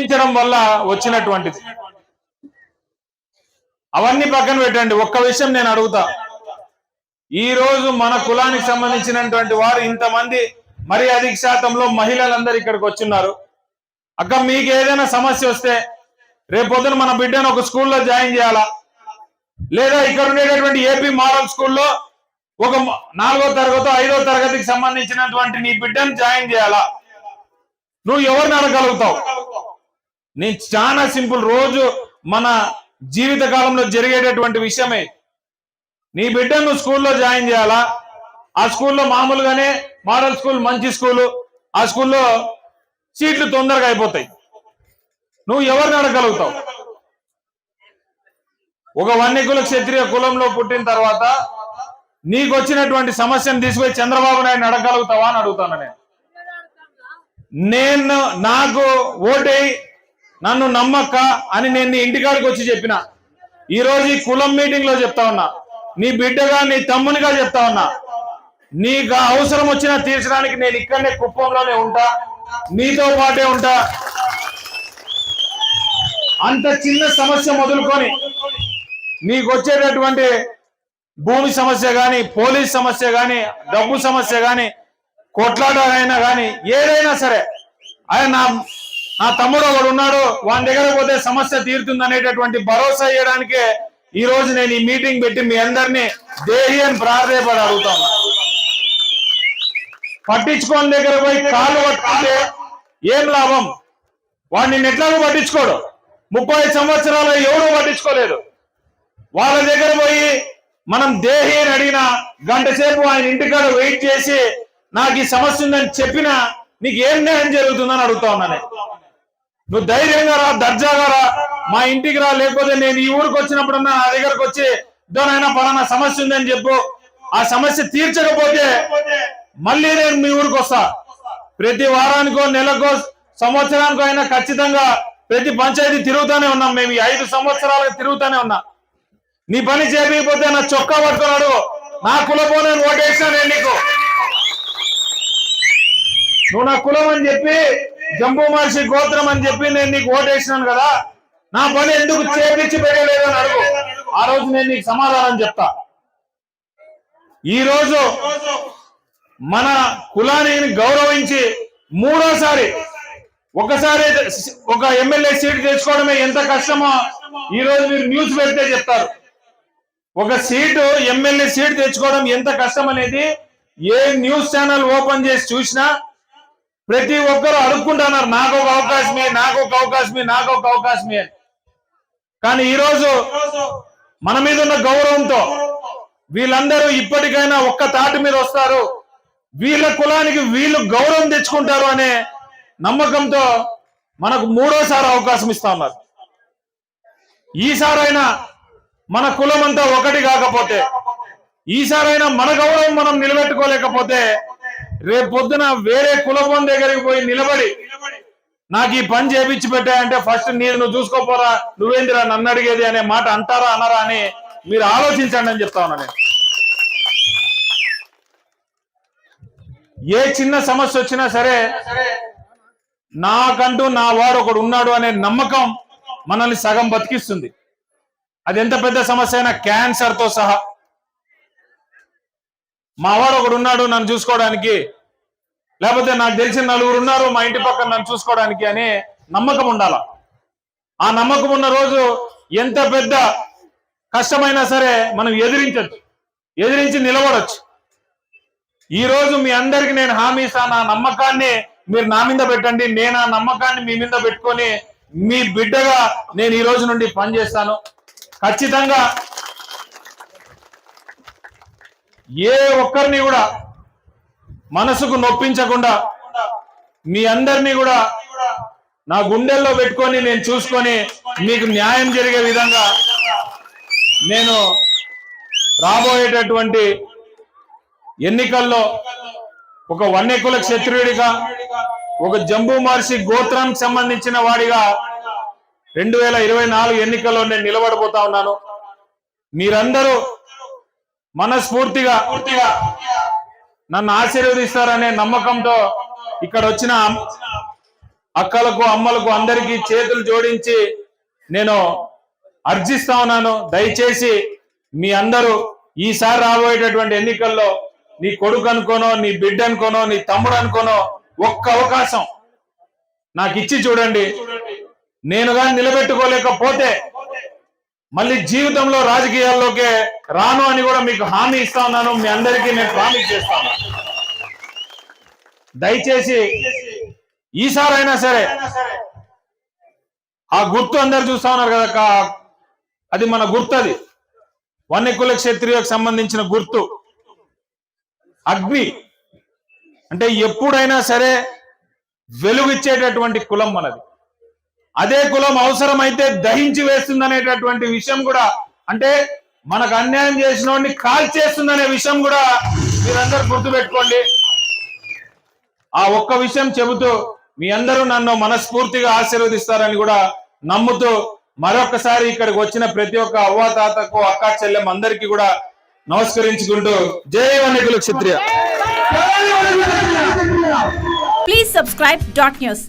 ప్రవర్తించడం వల్ల వచ్చినటువంటిది. అవన్నీ పక్కన పెట్టండి ఒక్క విషయం నేను అడుగుతా. ఈ రోజు మన కులానికి సంబంధించినటువంటి వారు ఇంతమంది మరి అధిక శాతంలో మహిళలందరూ ఇక్కడికి వచ్చిన్నారు. అక్క మీకు ఏదైనా సమస్య వస్తే రేపొద్దున మన బిడ్డను ఒక స్కూల్లో జాయిన్ చేయాలా? లేదా ఇక్కడ ఉండేటటువంటి ఏపీ మోడల్ స్కూల్లో ఒక నాలుగో తరగతి ఐదో తరగతికి సంబంధించినటువంటి నీ బిడ్డను జాయిన్ చేయాలా? నువ్వు ఎవరిని అడగలుగుతావు? నేను చాలా సింపుల్ రోజు మన జీవిత కాలంలో జరిగేటటువంటి విషయమే. నీ బిడ్డను నువ్వు స్కూల్లో జాయిన్ చేయాలా? ఆ స్కూల్లో మామూలుగానే మోడల్ స్కూల్ మంచి స్కూలు ఆ స్కూల్లో సీట్లు తొందరగా అయిపోతాయి. నువ్వు ఎవరిని అడగలుగుతావు ఒక వన్యకుల క్షత్రియ కులంలో పుట్టిన తర్వాత నీకు వచ్చినటువంటి సమస్యను తీసుకొని చంద్రబాబు నాయుడు అడగలుగుతావా అని అడుగుతాను నేను. నేను నాకు ఓటై నన్ను నమ్మక్క అని నేను నీ ఇంటికాడికి వచ్చి చెప్పిన. ఈరోజు ఈ కులం మీటింగ్లో చెప్తా ఉన్నా. నీ బిడ్డగా నీ తమ్మునిగా చెప్తా ఉన్నా. నీకు అవసరం వచ్చినా తీర్చడానికి నేను ఇక్కడనే కుప్పంలోనే ఉంటా. నీతో పాటే ఉంటా. అంత చిన్న సమస్య మొదలుకొని నీకు వచ్చేటటువంటి భూమి సమస్య కానీ పోలీస్ సమస్య కానీ డబ్బు సమస్య కానీ కొట్లాట అయినా ఏదైనా సరే ఆయన నా నా తమ్ముడు ఒకడు ఉన్నాడు వాని దగ్గర పోతే సమస్య తీరుతుంది అనేటటువంటి భరోసా ఇవ్వడానికే ఈ రోజు నేను ఈ మీటింగ్ పెట్టి మీ అందరినీ దేహి అని ప్రార్థయపడి అడుగుతాను పట్టించుకోని దగ్గర పోయి కాళ్ళు పట్టుకుంటే ఏం లాభం? వాడిని ఎట్లాగో పట్టించుకోడు. ముప్పై సంవత్సరాలు ఎవరు పట్టించుకోలేదు. వాళ్ళ దగ్గర పోయి మనం దేహి అని అడిగిన గంట సేపు ఆయన ఇంటికాడ వెయిట్ చేసి నాకు ఈ సమస్య ఉందని చెప్పినా నీకు ఏం న్యాయం జరుగుతుందని అడుగుతా ఉన్నాను నువ్వు ధైర్యంగా రా దర్జాగా రా. మా ఇంటికి రా లేకపోతే నేను ఈ ఊరికి వచ్చినప్పుడన్నా నా దగ్గరకు వచ్చి ఇద్దరైనా పలానా సమస్య ఉందని చెప్పు. ఆ సమస్య తీర్చకపోతే మళ్ళీ నేను మీ ఊరికి వస్తా. ప్రతి వారానికో నెలకో సంవత్సరానికో అయినా ఖచ్చితంగా ప్రతి పంచాయతీ తిరుగుతానే ఉన్నాం మేము. ఐదు సంవత్సరాలకు తిరుగుతానే ఉన్నా. నీ పని చేయకపోతే నా చొక్కా పట్టుకున్నాడు నా కులపో నేను ఓటేసినా నేను నీకు. నువ్వు నా కులం అని చెప్పి జంబూ మహర్షి గోత్రం అని చెప్పి నేను నీకు ఓటేసినాను కదా నా పని ఎందుకు చేపించి పెట్టలేదు అని అడుగు. ఆ రోజు నేను నీకు సమాధానం చెప్తా. ఈ రోజు మన కులాన్ని గౌరవించి మూడోసారి ఒకసారి ఒక ఎమ్మెల్యే సీట్ తెచ్చుకోవడమే ఎంత కష్టమో ఈ రోజు మీరు న్యూస్ పెడితే చెప్తారు. ఒక సీటు ఎమ్మెల్యే సీట్ తెచ్చుకోవడం ఎంత కష్టం అనేది ఏ న్యూస్ ఛానల్ ఓపెన్ చేసి చూసినా ప్రతి ఒక్కరు అడుక్కుంటున్నారు నాకు ఒక అవకాశమే నాకు ఒక అవకాశమే నాకు ఒక అవకాశమే. కానీ ఈరోజు మన మీద ఉన్న గౌరవంతో వీళ్ళందరూ ఇప్పటికైనా ఒక్క తాటి మీద వస్తారు. వీళ్ళ కులానికి వీళ్ళు గౌరవం తెచ్చుకుంటారు అనే నమ్మకంతో మనకు మూడోసారి అవకాశం ఇస్తా ఉన్నారు. ఈసారైనా మన కులం అంతా ఒకటి కాకపోతే ఈసారైనా మన గౌరవం మనం నిలబెట్టుకోలేకపోతే రేపు పొద్దున వేరే కులపం దగ్గరికి పోయి నిలబడి నాకు ఈ పని చేపించి పెట్టాయంటే ఫస్ట్ నేను నువ్వు చూసుకోపోరా నువ్వేందిరా నన్ను అడిగేది అనే మాట అంటారా అనరా అని మీరు ఆలోచించండి అని చెప్తా ఉన్నా నేను. ఏ చిన్న సమస్య వచ్చినా సరే నాకంటూ నా వాడు ఒకడు ఉన్నాడు అనే నమ్మకం మనల్ని సగం బతికిస్తుంది. అది ఎంత పెద్ద సమస్య అయినా క్యాన్సర్తో సహా మా వాడు ఒకడు ఉన్నాడు నన్ను చూసుకోవడానికి. లేకపోతే నాకు తెలిసిన నలుగురు ఉన్నారు మా ఇంటి పక్కన నన్ను చూసుకోవడానికి అని నమ్మకం ఉండాల. ఆ నమ్మకం ఉన్న రోజు ఎంత పెద్ద కష్టమైనా సరే మనం ఎదిరించచ్చు. ఎదిరించి నిలబడచ్చు. ఈ రోజు మీ అందరికి నేను హామీ ఇస్తా నా నమ్మకాన్ని మీరు నా మీద పెట్టండి. నేను ఆ నమ్మకాన్ని మీ మీద పెట్టుకొని మీ బిడ్డగా నేను ఈ రోజు నుండి పనిచేస్తాను. ఖచ్చితంగా ఏ ఒక్కరిని కూడా మనసుకు నొప్పించకుండా మీ అందరినీ కూడా నా గుండెల్లో పెట్టుకొని నేను చూసుకొని మీకు న్యాయం జరిగే విధంగా నేను రాబోయేటటువంటి ఎన్నికల్లో ఒక వన్యకుల క్షత్రియుడిగా ఒక జంబూ మహర్షి గోత్రానికి సంబంధించిన వాడిగా రెండు వేల ఇరవై నాలుగు ఎన్నికల్లో నేను నిలబడబోతా ఉన్నాను. మీరందరూ మనస్ఫూర్తిగా నన్ను ఆశీర్వదిస్తారనే నమ్మకంతో ఇక్కడ వచ్చిన అక్కలకు అమ్మలకు అందరికీ చేతులు జోడించి నేను అర్జిస్తా ఉన్నాను. దయచేసి మీ అందరూ ఈసారి రాబోయేటటువంటి ఎన్నికల్లో నీ కొడుకు అనుకోనో నీ బిడ్డ అనుకోనో నీ తమ్ముడు అనుకోనో ఒక్క అవకాశం నాకు ఇచ్చి చూడండి. నేను కానీ నిలబెట్టుకోలేకపోతే మళ్ళీ జీవితంలో రాజకీయాల్లోకే రాను అని కూడా మీకు హామీ ఇస్తా ఉన్నాను. మీ అందరికీ నేను ప్రామిస్ చేస్తాను. దయచేసి ఈసారైనా సరే ఆ గుర్తు అందరు చూస్తా ఉన్నారు కదా కా- అది మన గుర్తు అది. వన్యకుల క్షత్రియులకు సంబంధించిన గుర్తు. అగ్ని. అంటే ఎప్పుడైనా సరే వెలుగిచ్చేటటువంటి కులం మనది. అదే కులం అవసరమైతే దహించి వేస్తుంది అనేటటువంటి విషయం కూడా అంటే మనకు అన్యాయం చేసిన వాడిని కాల్చేస్తుందనే విషయం కూడా మీరందరూ గుర్తుపెట్టుకోండి. ఆ ఒక్క విషయం చెబుతూ మీ అందరూ నన్ను మనస్ఫూర్తిగా ఆశీర్వదిస్తారని కూడా నమ్ముతూ మరొకసారి ఇక్కడికి వచ్చిన ప్రతి ఒక్క అవ్వాతాతకు అక్క చెల్లెం అందరికీ కూడా నమస్కరించుకుంటూ జై Vanyakula Kshatriya please subscribe dot news